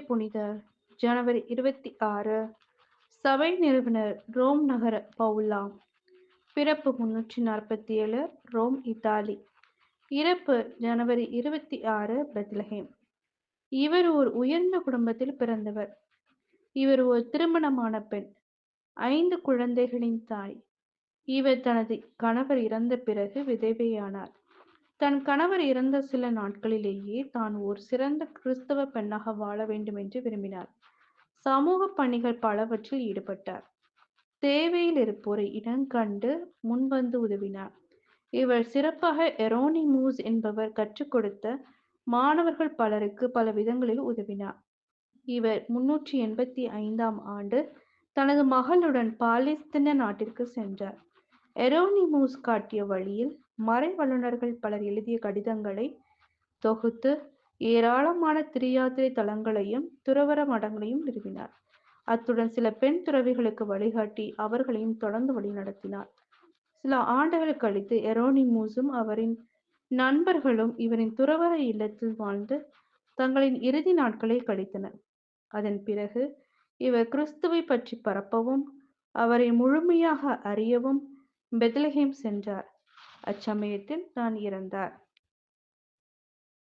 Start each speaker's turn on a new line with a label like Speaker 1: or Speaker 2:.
Speaker 1: புனிதர். ஜனவரி இருபத்தி ஆறு சபை நிறுவனர் ரோம் நகர பவுலா. பிறப்பு முன்னூற்றி நாற்பத்தி ஏழு ரோம் இத்தாலி. இறப்பு ஜனவரி இருபத்தி ஆறு பத்லஹேம். இவர் ஒரு உயர்ந்த குடும்பத்தில் பிறந்தவர். இவர் ஒரு திருமணமான பெண். ஐந்து குழந்தைகளின் தாய். இவர் தனது கணவர் இறந்த பிறகு விதவையானார். தன் கணவர் இறந்த சில நாட்களிலேயே தான் ஒரு சிறந்த கிறிஸ்தவ பெண்ணாக வாழ வேண்டும் என்று விரும்பினார். சமூக பணிகள் பலவற்றில் ஈடுபட்டார். தேவையில் இருப்போரை கண்டு முன்வந்து உதவினார். இவர் சிறப்பாக எரோனி மூஸ் என்பவர் கற்றுக் கொடுத்த மாணவர்கள் பலருக்கு பல விதங்களில் உதவினார். இவர் முன்னூற்றி எண்பத்தி ஐந்தாம் ஆண்டு தனது மகளுடன் பாலஸ்தீன நாட்டிற்கு சென்றார். எரோனிமூஸ் காட்டிய வழியில் மறை வல்லுநர்கள் பலர் எழுதிய கடிதங்களை தொகுத்து ஏராளமான திரியாத்திரை தலங்களையும் துறவர மடங்களையும் நிறுவினார். அத்துடன் சில பெண் துறவிகளுக்கு வழிகாட்டி அவர்களையும் தொடர்ந்து வழிநடத்தினார் சில ஆண்டுகள் கழித்து எரோனிமூஸும் அவரின் நண்பர்களும் இவரின் துறவர இல்லத்தில் வாழ்ந்து தங்களின் இறுதி நாட்களை கழித்தனர். அதன் பிறகு இவர் கிறிஸ்துவை பற்றி பரப்பவும் அவரை முழுமையாக அறியவும் பெத்லஹேம் சென்றார். அச்சமயத்தில் தான் இறந்தார்.